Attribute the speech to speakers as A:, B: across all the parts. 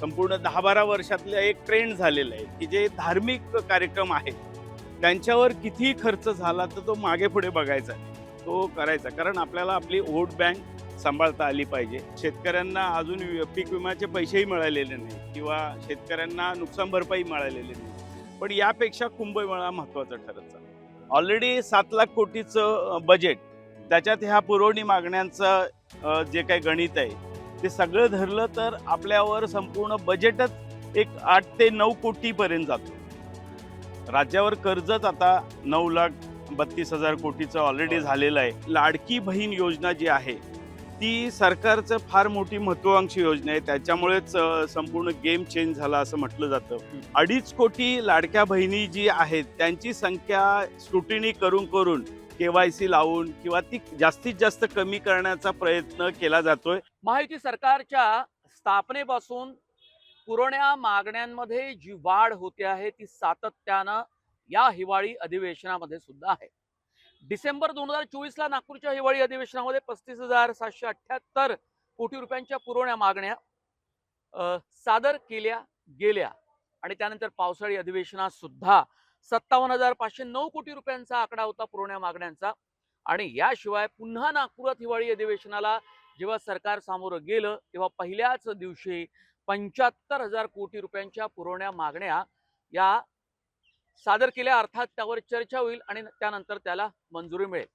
A: संपूर्ण दहा बारा वर्षातलं एक ट्रेंड झालेलं आहे की जे धार्मिक कार्यक्रम आहेत त्यांच्यावर किती खर्च झाला तर तो मागे पुढे बघायचा तो करायचा. कारण आपल्याला आपली वोट बँक सांभाळता आली पाहिजे. शेतकऱ्यांना अजून पीक विम्याचे पैसेही मिळालेले नाही किंवा शेतकऱ्यांना नुकसान भरपाई मिळालेली नाही. पण यापेक्षा कुंभमेळा महत्त्वाचा ठरत चालला. ऑलरेडी सात लाख कोटीचं बजेट त्याच्यात ह्या पुरवणी मागण्यांचं जे काही गणित आहे ते सगळं धरलं तर आपल्यावर संपूर्ण बजेटच एक आठ ते नऊ कोटीपर्यंत जातो. राज्यावर कर्जच आता नऊ लाख बत्तीस हजार कोटीचं ऑलरेडी झालेलं आहे. लाडकी बहीण योजना जी आहे ती सरकारचं फार मोठी महत्वाकांक्षी योजना आहे. त्याच्यामुळेच संपूर्ण गेम चेंज झाला असं म्हटलं जातं. अडीच कोटी लाडक्या बहिणी जी आहेत त्यांची संख्या स्क्रुटिनी करून करून केवायसी लावून किंवा ती जास्तीत जास्त कमी करण्याचा प्रयत्न केला जातोय.
B: महायुती सरकारच्या स्थापनेपासून पुरवण्या मागण्यांमध्ये जी वाढ होते आहे ती सातत्यानं या हिवाळी अधिवेशनामध्ये सुद्धा आहे. डिसेंबर दोन हजार चोवीसला नागपूरच्या हिवाळी अधिवेशनामध्ये पस्तीस हजार सातशे अठ्ठ्याहत्तर कोटी रुपयांच्या पुरवण्या मागण्या सादर केल्या गेल्या. आणि त्यानंतर पावसाळी अधिवेशनात सुद्धा सत्तावन्न हजार पाचशे नऊ कोटी रुपयांचा आकडा होता पुरवण्या मागण्यांचा. आणि याशिवाय पुन्हा नागपुरात हिवाळी अधिवेशनाला जेव्हा सरकार सामोरं गेलं तेव्हा पहिल्याच दिवशी पंच्याहत्तर हजार कोटी रुपयांच्या पुरवण्या मागण्या या सादर केल्या. अर्थात त्यावर चर्चा होईल आणि त्यानंतर त्याला मंजुरी मिळेल.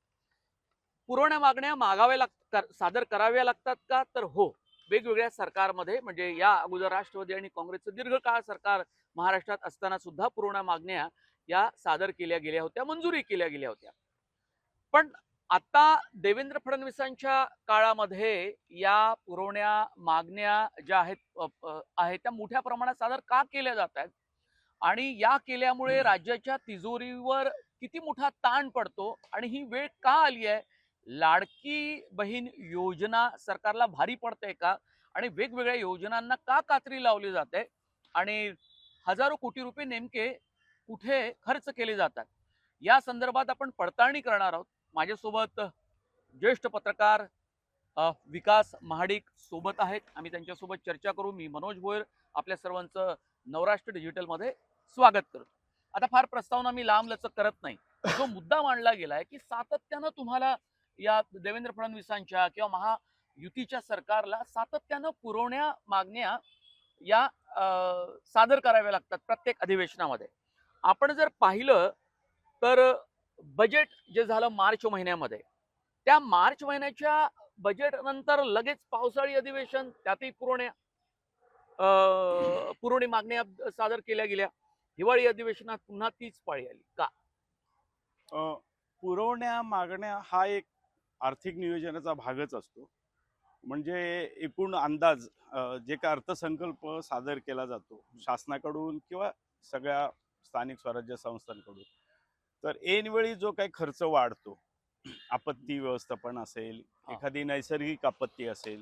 B: पुरवण्या मागण्या मागाव्या लाग कर- सादर कराव्या लागतात का? तर हो. वेगवेगळ्या सरकारमध्ये म्हणजे या अगोदर राष्ट्रवादी आणि काँग्रेसचं दीर्घकाळ सरकार महाराष्ट्रात असताना सुद्धा पुरवण्या मागण्या या सादर केल्या गेल्या होत्या मंजुरी केल्या गेल्या होत्या. पण आता देवेंद्र फडणवीसांच्या काळामध्ये या पुरवण्या मागण्या ज्या आहेत आहेत त्या मोठ्या प्रमाणात सादर का केल्या जात आहेत? आणि या केल्यामुळे राज्याच्या तिजोरीवर किती मोठा ताण पडतो आणि ही वेळ का आली आहे? लाडकी बहीण योजना सरकारला भारी पडते का? आणि वेगवेगळ्या योजनांना का कात्री लावली जाते? आणि हजारो कोटी रुपये नेमके कुठे खर्च केले जातात? या संदर्भात आपण पडताळणी करणार आहोत. माझ्यासोबत ज्येष्ठ पत्रकार विकास महाडिक सोबत आहेत. आम्ही त्यांच्यासोबत चर्चा करू. मी मनोज भोयर आपल्या सर्वांचं नवराष्ट्र डिजिटलमध्ये स्वागत करतो. आता फार प्रस्तावना मी लांब लचक करत नाही. जो मुद्दा मांडला गेला आहे की सातत्यानं तुम्हाला या देवेंद्र फडणवीसांच्या किंवा महायुतीच्या सरकारला सातत्यानं पुरवण्या मागण्या या सादर कराव्या लागतात प्रत्येक अधिवेशनामध्ये. आपण जर पाहिलं तर बजेट जे झालं मार्च महिन्यामध्ये त्या मार्च महिन्याच्या बजेट नंतर लगेच पावसाळी अधिवेशन त्यातही पुरवण्या पुरवणी मागण्या सादर केल्या गेल्या. हिवाळी अधिवेशनात पुन्हा तीच पाळी आली. का?
A: पुरवण्या मागण्या हा एक आर्थिक नियोजनाचा भागच असतो. म्हणजे एकूण अंदाज जे का अर्थसंकल्प सादर केला जातो शासनाकडून किंवा सगळ्या स्थानिक स्वराज्य संस्थांकडून. तर ऐनवेळी जो काही खर्च वाढतो आपत्ती व्यवस्थापन असेल. एखादी नैसर्गिक आपत्ती असेल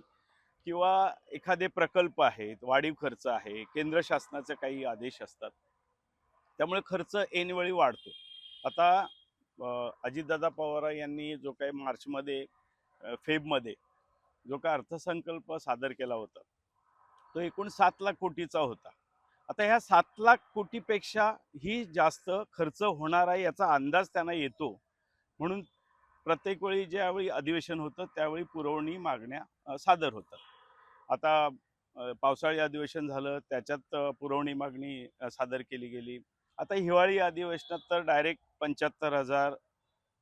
A: किंवा एखादे प्रकल्प आहेत वाढीव खर्च आहे केंद्र शासनाचे काही आदेश असतात त्यामुळे खर्च ऐनवेळी वाढतो. आता अजितदादा पवार यांनी जो काही मार्चमध्ये फेबमध्ये जो काय अर्थसंकल्प सादर केला होता तो एकूण सात लाख कोटीचा होता. आता ह्या सात लाख कोटीपेक्षा ही जास्त खर्च होणार आहे याचा अंदाज त्यांना येतो. म्हणून प्रत्येक वेळी ज्यावेळी अधिवेशन होतं त्यावेळी पुरवणी मागण्या सादर होतात. आता पावसाळी अधिवेशन झालं त्याच्यात पुरवणी मागणी सादर केली गेली. आता हिवाळी अधिवेशनात तर डायरेक्ट पंच्याहत्तर हजार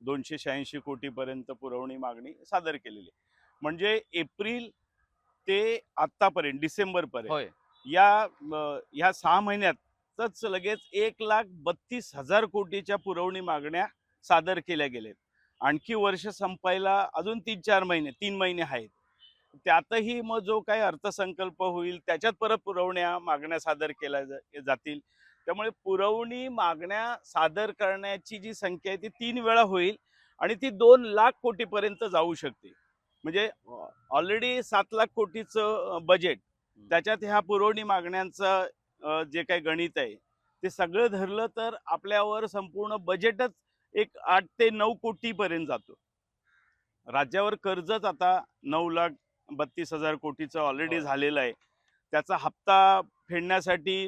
A: दोनशे शहाऐंशी कोटीपर्यंत पुरवणी मागणी सादर केलेली म्हणजे एप्रिल ते आत्तापर्यंत डिसेंबरपर्यंत
B: होय.
A: या ह्या सहा महिन्यातच लगेच एक लाख बत्तीस हजार कोटीच्या पुरवणी मागण्या सादर केल्या गेलेत. आणखी वर्ष संपायला अजून तीन चार महिने तीन महिने आहेत. त्यातही मग जो काही अर्थसंकल्प होईल त्याच्यात परत पुरवण्या मागण्या सादर केल्या जा- जातील. त्यामुळे पुरवणी मागण्या सादर करण्याची जी संख्या आहे ती तीन वेळा होईल आणि ती दोन लाख कोटीपर्यंत जाऊ शकते. म्हणजे ऑलरेडी सात लाख कोटीचं बजेट त्याच्यात ह्या पुरवणी मागण्यांचं जे काही गणित आहे ते सगळं धरलं तर आपल्यावर संपूर्ण बजेटच एक आठ ते नऊ कोटीपर्यंत जातो. राज्यावर कर्जच आता नऊ लाख बत्तीस हजार कोटीचं ऑलरेडी
B: होय.
A: झालेलं आहे. त्याचा हप्ता फेडण्यासाठी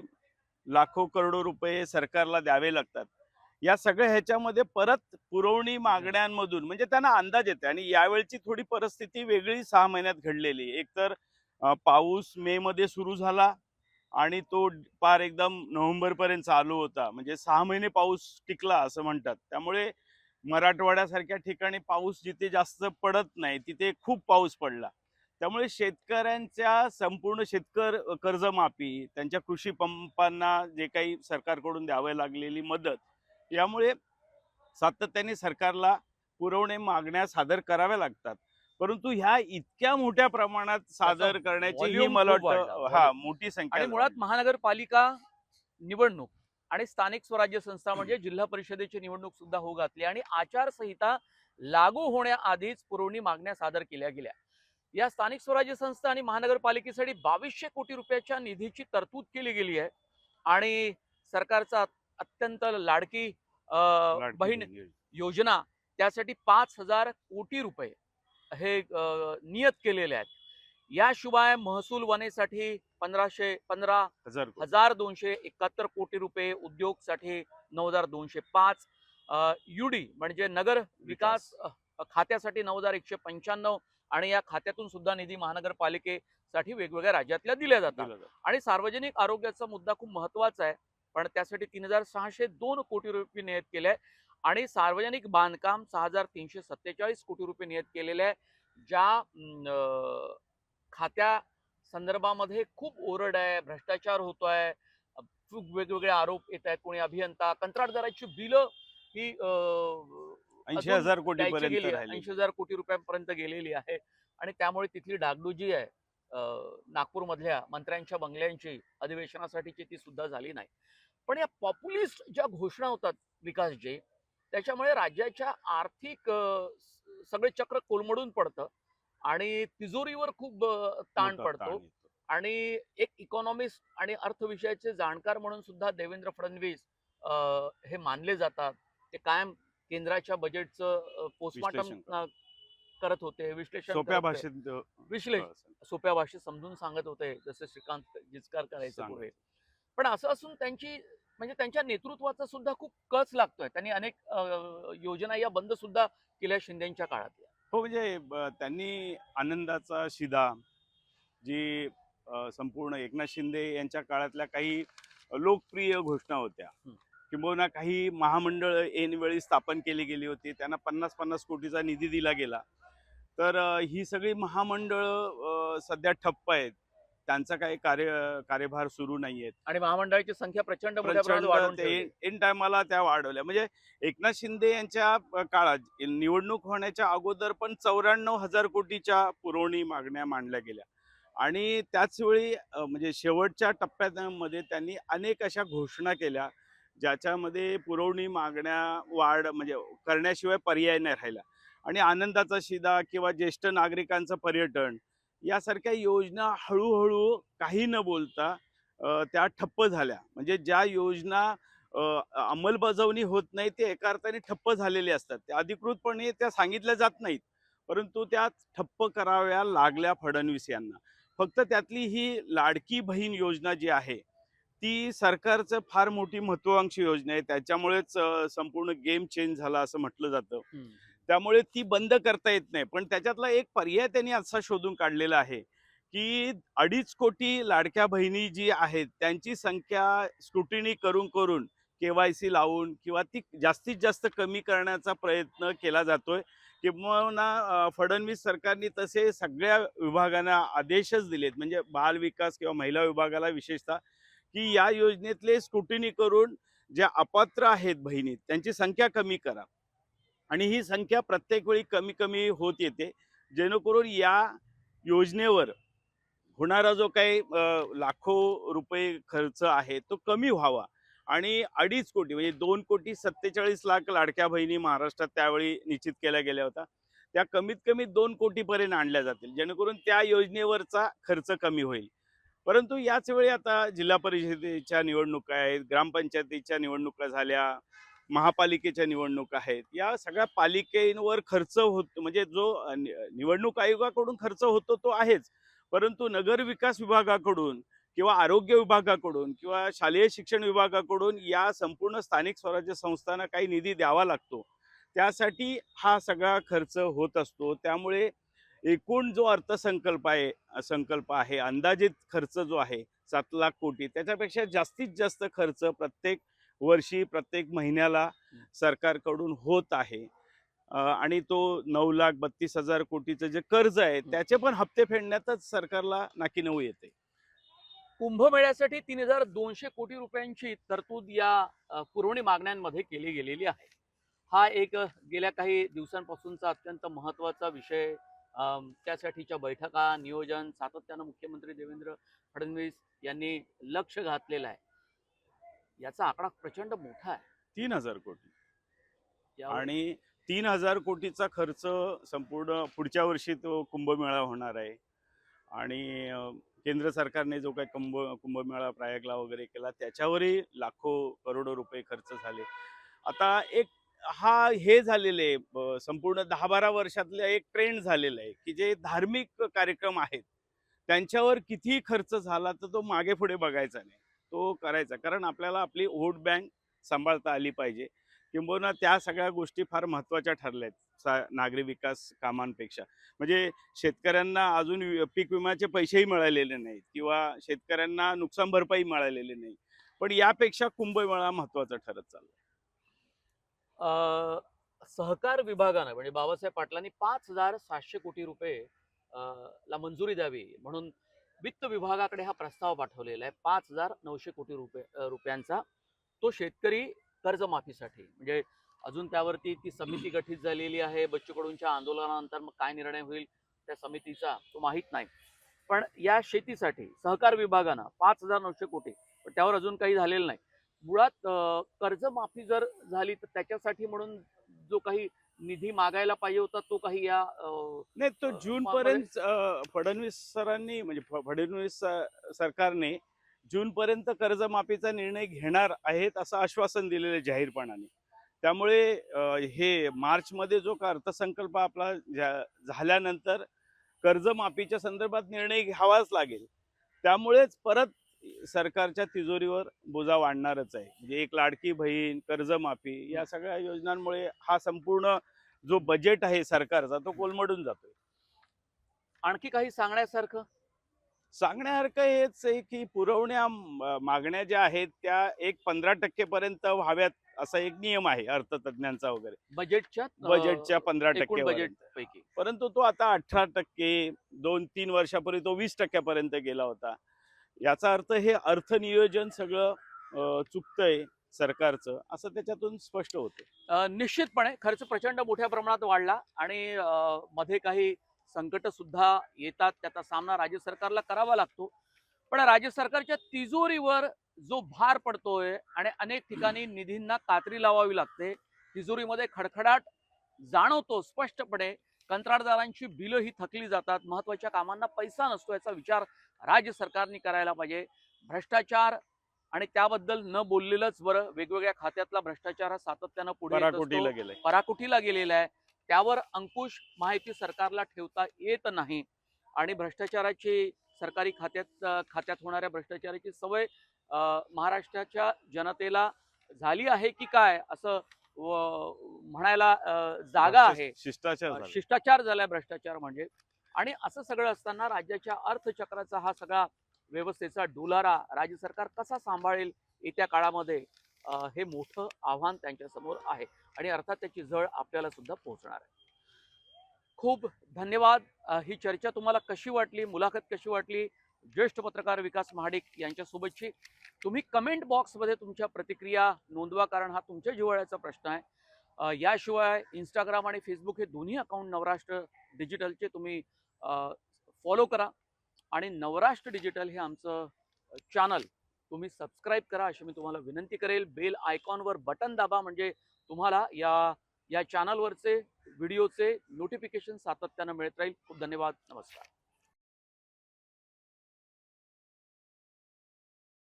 A: लाखो करोडो रुपये सरकारला द्यावे लागतात. या सगळ्या ह्याच्यामध्ये परत पुरवणी मागण्यांमधून म्हणजे त्यांना अंदाज येते आणि यावेळची थोडी परिस्थिती वेगळी सहा महिन्यात घडलेली. एकतर पाऊस मे मध्ये सुरू झाला आणि तो पार एकदम नोव्हेंबर पर्यंत चालू होता. म्हणजे सहा महिने पाऊस टिकला असं म्हणतात. त्यामुळे मराठवाड्यासारख्या ठिकाणी पाऊस जिथे जास्त पडत नाही तिथे खूप पाऊस पडला. त्यामुळे शेतकऱ्यांच्या संपूर्ण शेतकर कर्जमाफी त्यांच्या कृषी पंपांना जे काही सरकारकडून द्यावी लागलेली मदत यामुळे सातत्याने सरकारला पुरवणे मागण्या सादर कराव्या लागतात. परंतु ह्या इतक्या मोठ्या प्रमाणात सादर करण्याची ही मला वाटतं हा. मोठी संख्या
B: आणि मुळात. महानगरपालिका निवडणूक आणि स्थानिक स्वराज्य संस्था म्हणजे जिल्हा परिषदेची निवडणूक सुद्धा होऊ घातली आणि आचारसंहिता लागू होण्याआधीच पुरवणी मागण्या सादर केल्या गेल्या या स्थानिक स्वराज्य संस्था आणि महानगरपालिकेसाठी बावीसशे कोटी रुपयाच्या निधीची तरतूद केली गेली आहे आणि सरकारचा अत्यंत लाडकी बहीण.
A: योजना
B: त्यासाठी पाच हजार कोटी रुपये हे नियत केलेले आहेत. याशिवाय महसूल वनेसाठी पंधराशे पंधरा
A: हजार
B: दोनशे एकाहत्तर कोटी रुपये उद्योगसाठी नऊ हजार दोनशे पाच. युडी म्हणजे नगर विकास. खात्यासाठी नऊ हजार एकशे पंच्याण्णव आणि या खात्यातून सुद्धा निधी महानगरपालिकेसाठी वेगवेगळ्या राज्यातल्या दिल्या जातात.
A: दिलं जातं.
B: आणि सार्वजनिक आरोग्याचा मुद्दा खूप महत्त्वाचा आहे. पण त्यासाठी तीन हजार सहाशे दोन कोटी रुपये नियत केले आहे आणि सार्वजनिक बांधकाम सहा हजार तीनशे सत्तेचाळीस कोटी रुपये नियत केलेले आहे ज्या खात्या संदर्भामध्ये खूप ओरड आहे भ्रष्टाचार होतोय खूप वेगवेगळे आरोप येत आहेत कोणी अभियंता कंत्राटदाराची बिलं ही
A: ऐंशी हजार कोटी
B: आहे. ऐंशी हजार कोटी रुपयांपर्यंत गेलेली आहे आणि त्यामुळे तिथली डागडुजी आहे नागपूरमधल्या मंत्र्यांच्या बंगल्यांची अधिवेशनासाठीची ती सुद्धा झाली नाही पण या पॉप्युलिस्ट ज्या घोषणा होतात विकासजी त्याच्यामुळे राज्याच्या आर्थिक सगळे चक्र कोलमडून पडतं आणि तिजोरीवर खूप ताण पडतो. आणि एक इकॉनॉमिस्ट आणि अर्थविषयाचे जाणकार म्हणून सुद्धा देवेंद्र फडणवीस हे मानले जातात. ते कायम केंद्राच्या बजेटचं पोस्टमार्टम करत होते विश्लेषण
A: सोप्या. भाषेत
B: विश्लेषण सोप्या भाषेत समजून सांगत होते जसे श्रीकांत जिचकार करायचे पण असं असून त्यांची म्हणजे त्यांच्या नेतृत्वाचा सुद्धा खूप कच लागतोय. त्यांनी अनेक योजना या बंद सुद्धा केल्या शिंदेच्या काळात
A: हो म्हणजे त्यांनी आनंदाचा शिदा जी संपूर्ण एकनाथ शिंदे यांच्या काळातल्या काही लोकप्रिय घोषणा होत्या. किंबहुना काही महामंडळ ऐनवेळी स्थापन केली गेली होती. त्यांना पन्नास पन्नास कोटीचा निधी दिला गेला. तर ही सगळी महामंडळ सध्या ठप्प आहेत. त्यांचा काही कार्य कार्यभार सुरू नाही आहेत
B: आणि महामंडळाची संख्या प्रचंड
A: इन टायमाला त्या वाढवल्या. म्हणजे एकनाथ शिंदे यांच्या काळात निवडणूक होण्याच्या अगोदर पण चौऱ्याण्णव हजार कोटीच्या पुरवणी मागण्या मांडल्या गेल्या. आणि त्याच वेळी अ, म्हणजे शेवटच्या टप्प्यामध्ये त्यांनी अनेक अशा घोषणा केल्या ज्याच्यामध्ये पुरवणी मागण्या वाढ म्हणजे करण्याशिवाय पर्याय नाही राहिला. आणि आनंदाचा शिदा किंवा ज्येष्ठ नागरिकांचं पर्यटन यासारख्या योजना हळूहळू काही न बोलता त्या ठप्प झाल्या. म्हणजे ज्या योजना अंमलबजावणी होत नाही ते एका अर्थाने ठप्प झालेले असतात. त्या अधिकृतपणे त्या सांगितल्या जात नाहीत. परंतु त्या ठप्प कराव्या लागल्या फडणवीस यांना फक्त त्यातली ही लाडकी बहीण योजना जी आहे ती सरकारचं फार मोठी महत्वाकांक्षी योजना आहे. त्याच्यामुळेच संपूर्ण गेम चेंज झाला असं म्हटलं जातं. त्यामुळे ती बंद करता येत नाही. पण त्याच्यातला एक पर्याय त्यांनी असा शोधून काढलेला आहे की अडीच कोटी लाडक्या बहिणी जी आहेत त्यांची संख्या स्क्रुटिनी करून करून के वाय सी लावून किंवा ती जास्तीत जास्त कमी करण्याचा प्रयत्न केला जातोय. किंवा फडणवीस सरकारने तसे सगळ्या विभागांना आदेशच दिलेत. म्हणजे बाल विकास किंवा महिला विभागाला विशेषतः की या योजनेतले स्क्रुटिनी करून ज्या अपात्र आहेत बहिणी त्यांची संख्या कमी करा. आणि ही संख्या प्रत्येक वेळी कमी कमी होत येते. जेणेकरून या योजनेवर होणारा जो काही लाखो रुपये खर्च आहे तो कमी व्हावा. आणि अडीच कोटी म्हणजे दोन कोटी सत्तेचाळीस लाख लाडक्या बहिणी महाराष्ट्रात त्यावेळी निश्चित केल्या गेल्या होत्या. त्या कमीत कमी दोन कोटीपर्यंत आणल्या जातील. जेणेकरून त्या योजनेवरचा खर्च कमी होईल. परंतु याच वेळी आता जिल्हा परिषदेच्या निवडणुका आहेत ग्रामपंचायतीच्या निवडणुका झाल्या महापालिकेच्या निवडणूक आहेत. या सगळ्या पालिकेवर खर्च होतो म्हणजे जो निवडणूक आयोगाकडून खर्च होतो तो आहेच. परंतु नगर विकास विभागाकडून किंवा आरोग्य विभागाकडून किंवा शालेय शिक्षण विभागाकडून या संपूर्ण स्थानिक स्वराज्य संस्थांना काही निधी द्यावा लागतो. त्यासाठी हा सगळा खर्च होत असतो. त्यामुळे एकूण जो अर्थसंकल्प आहे संकल्प आहे अंदाजित खर्च जो आहे सात लाख कोटी त्याच्यापेक्षा जास्तीत जास्त खर्च प्रत्येक वर्षी प्रत्येक महिन्याला सरकारकडून होत आहे. आणि तो नऊ लाख बत्तीस हजार कोटीचं जे कर्ज आहे त्याचे पण हप्ते फेडण्यातच सरकारला नाकी नऊ येते.
B: कुंभमेळ्यासाठी तीन हजार दोनशे कोटी रुपयांची तरतूद या पुरवणी मागण्यांमध्ये केली गेलेली आहे. हा एक गेल्या काही दिवसांपासूनचा अत्यंत महत्त्वाचा विषय त्यासाठीच्या बैठका नियोजन सातत्यानं मुख्यमंत्री देवेंद्र फडणवीस यांनी लक्ष घातलेलं आहे. याचा आकडा प्रचंड मोठा आहे.
A: तीन हजार कोटी. आणि तीन हजार कोटीचा खर्च संपूर्ण पुढच्या वर्षी तो कुंभमेळा होणार आहे. आणि केंद्र सरकारने जो काही कुंभ कुंभमेळा प्रयागला वगैरे केला त्याच्यावरही लाखो करोडो रुपये खर्च झाले. आता एक हा हे झालेले संपूर्ण दहा बारा वर्षातलं एक ट्रेंड झालेलं आहे की जे धार्मिक कार्यक्रम आहेत त्यांच्यावर किती खर्च झाला तर तो मागे पुढे बघायचा नाही. तो करायचा. कारण आपल्याला आपली वोट बँक सांभाळता आली पाहिजे. किंबहुना त्या सगळ्या गोष्टी फार महत्त्वाच्या ठरल्या आहेत सा नागरी विकास कामांपेक्षा. म्हणजे शेतकऱ्यांना अजून पीक विम्याचे पैसेही मिळालेले नाहीत किंवा शेतकऱ्यांना नुकसान भरपाई मिळालेली नाही. पण यापेक्षा कुंभमेळा महत्त्वाचा ठरत चालला
B: सहकार विभागानं म्हणजे बाबासाहेब पाटलांनी पाच हजार सातशे कोटी रुपये ला मंजुरी द्यावी म्हणून वित्त विभागाकडे हा प्रस्ताव पाठवलेला आहे. पाच हजार नऊशे कोटी रुपये रुपयांचा तो शेतकरी कर्जमाफीसाठी. म्हणजे अजून त्यावरती ती समिती गठीत झालेली आहे. बच्चू कडूंच्या आंदोलनानंतर मग काय निर्णय होईल त्या समितीचा तो माहीत नाही. पण या शेतीसाठी सहकार विभागानं पाच हजार नऊशे कोटी पण त्यावर अजून काही झालेलं नाही. मुळात कर्जमाफी जर झाली तर त्याच्यासाठी म्हणून जो काही निधी मागायला पाहिजे होता तो काही या
A: नाही तो जून पर्यंत फडणवीस सरांनी म्हणजे फडणवीस सरकारने जून पर्यंत कर्जमाफीचा निर्णय घेणार आहेत असं आश्वासन दिलेलं आहे जाहीरपणाने. त्यामुळे हे मार्च मध्ये जो का अर्थसंकल्प आपला झाल्यानंतर कर्जमाफीच्या संदर्भात निर्णय घ्यावाच लागेल. त्यामुळेच परत सरकारच्या तिजोरीवर बोजा वाढणारच आहे. म्हणजे एक लाडकी बहीण कर्जमाफी या सगळ्या योजनांमुळे हा संपूर्ण जो बजेट आहे सरकारचा तो कोलमडून जातोय.
B: आणखी काही सांगण्यासारखं?
A: सांगण्यासारखं हेच आहे की पुरवण्या मागण्या ज्या आहेत त्या एक पंधरा टक्के पर्यंत व्हाव्यात असा एक नियम आहे अर्थतज्ञांचा वगैरे.
B: बजेटच्या
A: बजेटच्या पंधरा टक्के
B: बजेट पैकी.
A: परंतु तो आता अठरा टक्के दोन तीन वर्षापूर्वी तो वीस टक्क्यापर्यंत गेला होता. याचा अर्थ हे अर्थनियोजन सगळं चुकतंय. सरकारचं असं त्याच्यातून स्पष्ट होतं.
B: निश्चितपणे खर्च प्रचंड मोठ्या प्रमाणात वाढला आणि मध्ये काही संकट सुद्धा येतात त्याचा सामना राज्य सरकारला करावा लागतो. पण राज्य सरकारच्या तिजोरीवर जो भार पडतोय आणि अनेक ठिकाणी निधींना कात्री लावावी लागते तिजोरीमध्ये खडखडाट जाणवतो स्पष्टपणे. कंत्राटदारांची बिलं ही थकली जातात महत्त्वाच्या कामांना पैसा नसतो याचा विचार राज्य सरकारने करायला पाहिजे. भ्रष्टाचार आणि त्याबद्दल न बोललेलंच बरं वेगवेगळ्या खात्यातला भ्रष्टाचार हा सातत्यानं पुढे.
A: पराकोटीला गेलंय.
B: पराकुटीला गेलेला आहे. त्यावर अंकुश माहिती सरकारला ठेवता येत नाही. आणि भ्रष्टाचाराची सरकारी खात्यात खात्यात होणाऱ्या भ्रष्टाचाराची सवय महाराष्ट्राच्या जनतेला झाली आहे की काय असं म्हणायला जागा आहे.
A: शिष्टाचार.
B: शिष्टाचार झालाय भ्रष्टाचार म्हणजे. आणि असं सगळं असताना राज्याच्या अर्थचक्राचा हा सगळा व्यवस्थेचा डुलारा राज्य सरकार कसा सांभाळेल येत्या काळामध्ये हे मोठं आव्हान त्यांच्यासमोर आहे. आणि अर्थात त्याची झळ आपल्याला सुद्धा पोहोचणार आहे. खूप धन्यवाद. ही चर्चा तुम्हाला कशी वाटली? मुलाखत कशी वाटली? ज्येष्ठ पत्रकार विकास महाडिक यांच्यासोबतची. तुम्ही कमेंट बॉक्समध्ये तुमच्या प्रतिक्रिया नोंदवा कारण हा तुमच्या जिव्हाळ्याचा प्रश्न आहे. याशिवाय इंस्टाग्राम आणि फेसबुक हे दोन्ही अकाउंट नवराष्ट्र डिजिटलचे तुम्ही फॉलो करा. आणि नवराष्ट्र डिजिटल हे आमचं चॅनल तुम्ही सबस्क्राईब करा अशी मी तुम्हाला विनंती करेल. बेल आयकॉनवर बटन दाबा म्हणजे तुम्हाला या या चॅनलवरचे व्हिडिओचे नोटिफिकेशन सातत्यानं मिळत राहील. खूप धन्यवाद. नमस्कार.